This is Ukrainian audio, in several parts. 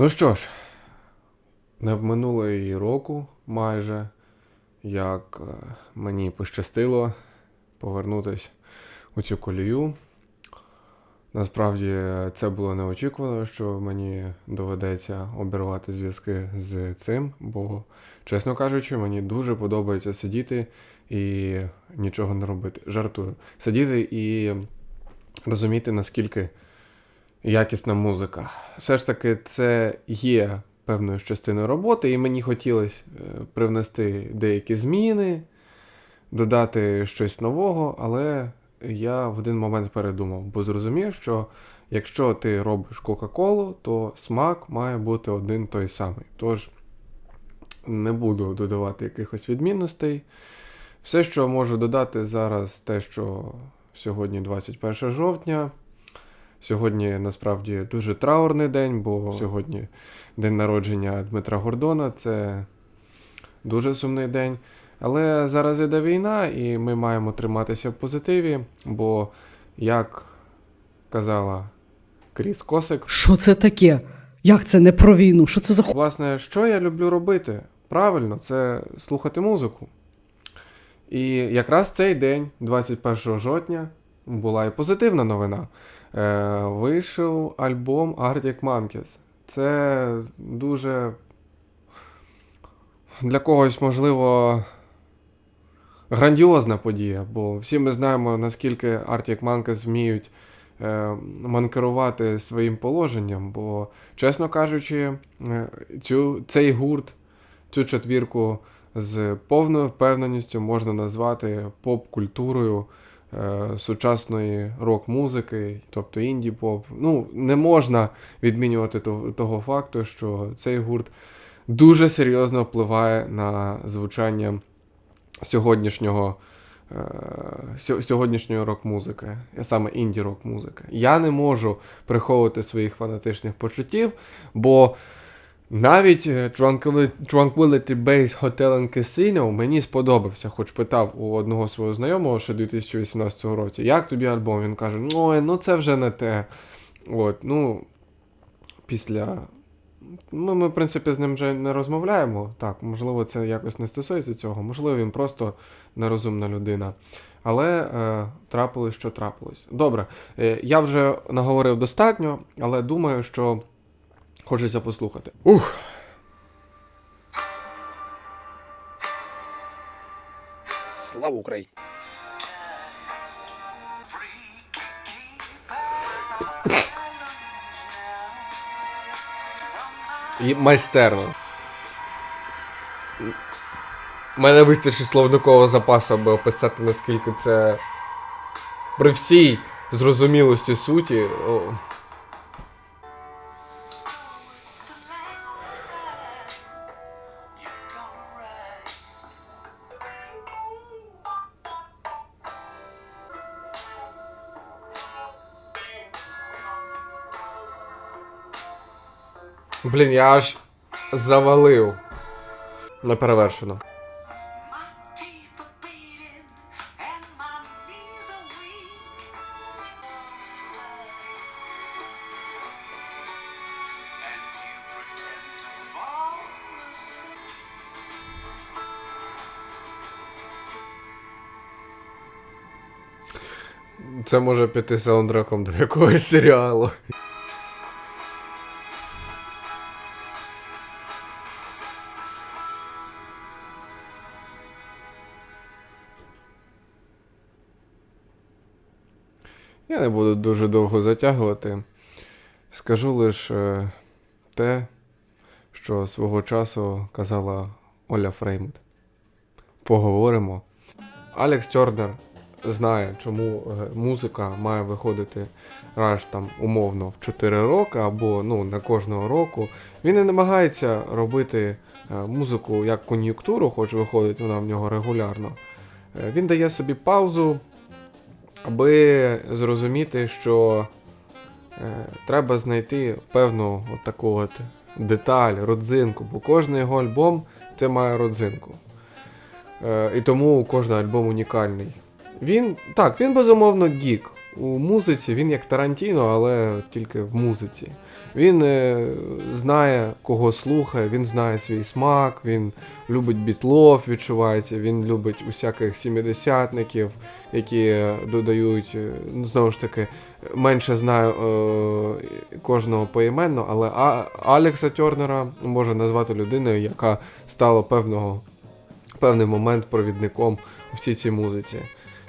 Ну що ж, не минуло і року майже, як е, мені пощастило повернутися у цю колію. Насправді це було неочікувано, що мені доведеться обірвати зв'язки з цим, бо, чесно кажучи, мені дуже подобається сидіти і нічого не робити. Жартую. Сидіти і розуміти, наскільки якісна музика. Все ж таки, це є певною частиною роботи, і мені хотілося е, привнести деякі зміни, додати щось нового, але я в один момент передумав, бо зрозумів, що якщо ти робиш Кока-Колу, то смак має бути один той самий. Тож не буду додавати якихось відмінностей. Все, що можу додати зараз, те, що сьогодні 21 жовтня. Сьогодні насправді дуже траурний день, бо сьогодні день народження Дмитра Гордона. Це дуже сумний день. Але зараз іде війна, і ми маємо триматися в позитиві, бо, як казала Кріс Косик, Що це таке? Як це не про війну? Що це за ху... Власне, що я люблю робити? Правильно, це слухати музику. І якраз цей день, 21 жовтня, була і позитивна новина. Е, вийшов альбом Arctic Monkeys. Це дуже для когось, можливо, грандіозна подія, бо всі ми знаємо, наскільки Arctic Monkeys вміють е, манкерувати своїм положенням, бо, чесно кажучи, е, цю, цей гурт, цю четвірку з повною впевненістю можна назвати поп-культурою сучасної рок-музики, тобто інді-поп. Ну, не можна відмінювати того, факту, що цей гурт дуже серйозно впливає на звучання сьогоднішнього. е, Сьогоднішньої рок-музики, саме інді-рок-музики. Я не можу приховувати своїх фанатичних почуттів, бо навіть е, Tranquility, Base Hotel and Casino мені сподобався, хоч питав у одного свого знайомого ще 2018 році, як тобі альбом? Він каже: ой, ну це вже не те. От, ну, після. Ми, ми, в принципі, з ним вже не розмовляємо. Так, можливо, це якось не стосується цього, можливо, він просто нерозумна людина. Але е, трапилось, що трапилось. Добре, е, я вже наговорив достатньо, але думаю, що хочеться послухати. Ух. Слава Україні! І майстерно. У мене вистачить словникового запасу, аби описати, наскільки це. При всій зрозумілості суті. О. Блін, я аж завалив. Fall asleep. Це може піти саундтреком до якогось серіалу. Не буду дуже довго затягувати. Скажу лише те, що свого часу казала Оля Фреймут. Поговоримо. Алекс Тернер знає, чому е, музика має виходити раз там умовно в 4 роки або ну, на кожного року. Він не намагається робити е, музику як кон'юнктуру, хоч виходить вона в нього регулярно. Е, Він дає собі паузу, аби зрозуміти, що е, треба знайти певну от таку от деталь, родзинку, бо кожен його альбом це має родзинку. Е, і тому кожен альбом унікальний. Він так, він безумовно гік. У музиці він як Тарантіно, але тільки в музиці. Він е, знає, кого слухає, він знає свій смак, він любить бітлов, відчувається, він любить усяких сімдесятників, які додають, е, ну, знову ж таки, менше знаю е, кожного поіменно, але а, Алекса Тернера можу назвати людиною, яка стала певного, певний момент провідником у всій цій музиці.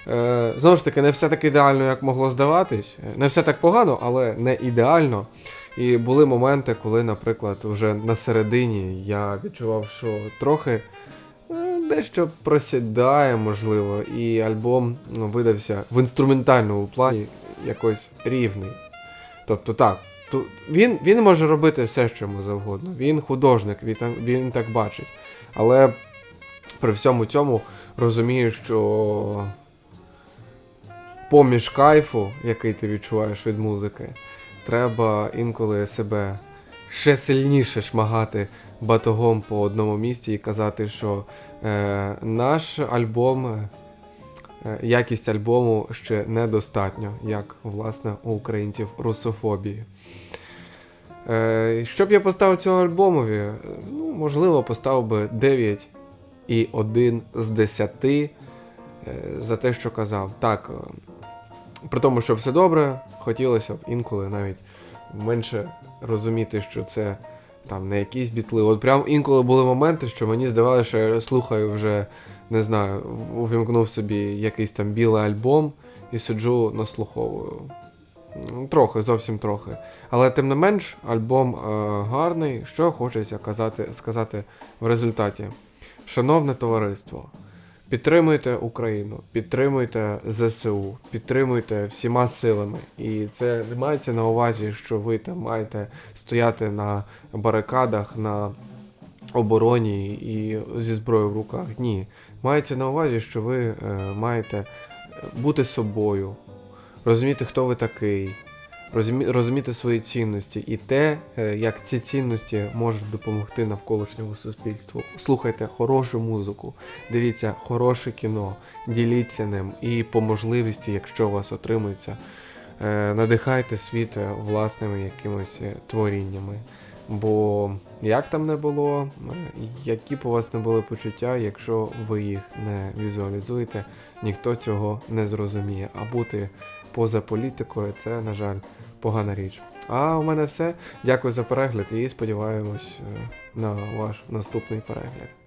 Е, знову ж таки, не все так ідеально, як могло здаватись. Не все так погано, але не ідеально. І були моменти, коли, наприклад, вже на середині я відчував, що трохи е, дещо просідає, можливо, і альбом ну, видався в інструментальному плані якось рівний. Тобто так, він, він може робити все, що йому завгодно. Він художник, він, він так бачить. Але при всьому цьому розумію, що поміж кайфу, який ти відчуваєш від музики, треба інколи себе ще сильніше шмагати батогом по одному місці і казати, що е, наш альбом, е, якість альбому ще недостатньо, як власне у українців русофобії. Е, що б я поставив цього альбомові? Е, Ну, можливо, поставив би 9 і 1 з 10 е, за те, що казав. Так, при тому, що все добре, хотілося б інколи навіть менше розуміти, що це там не якісь бітли. От прям інколи були моменти, що мені здавалося, що я слухаю вже, не знаю, увімкнув собі якийсь там білий альбом і сиджу наслуховую. Ну, Трохи, зовсім трохи. Але тим не менш, альбом е, гарний. Що хочеться казати, сказати в результаті. Шановне товариство, підтримуйте Україну, підтримуйте ЗСУ, підтримуйте всіма силами. І це не мається на увазі, що ви там маєте стояти на барикадах, на обороні і зі зброєю в руках. Ні. Мається на увазі, що ви е, маєте бути собою, розуміти, хто ви такий, розуміти свої цінності і те, е, як ці цінності можуть допомогти навколишньому суспільству. Слухайте хорошу музику, дивіться хороше кіно, діліться ним і по можливості, якщо у вас отримується, е, надихайте світ е, власними якимось е, творіннями. Бо як там не було, які б у вас не були почуття, якщо ви їх не візуалізуєте, ніхто цього не зрозуміє. А бути поза політикою це, на жаль, погана річ. А у мене все. Дякую за перегляд і сподіваємось е, на ваш наступний перегляд.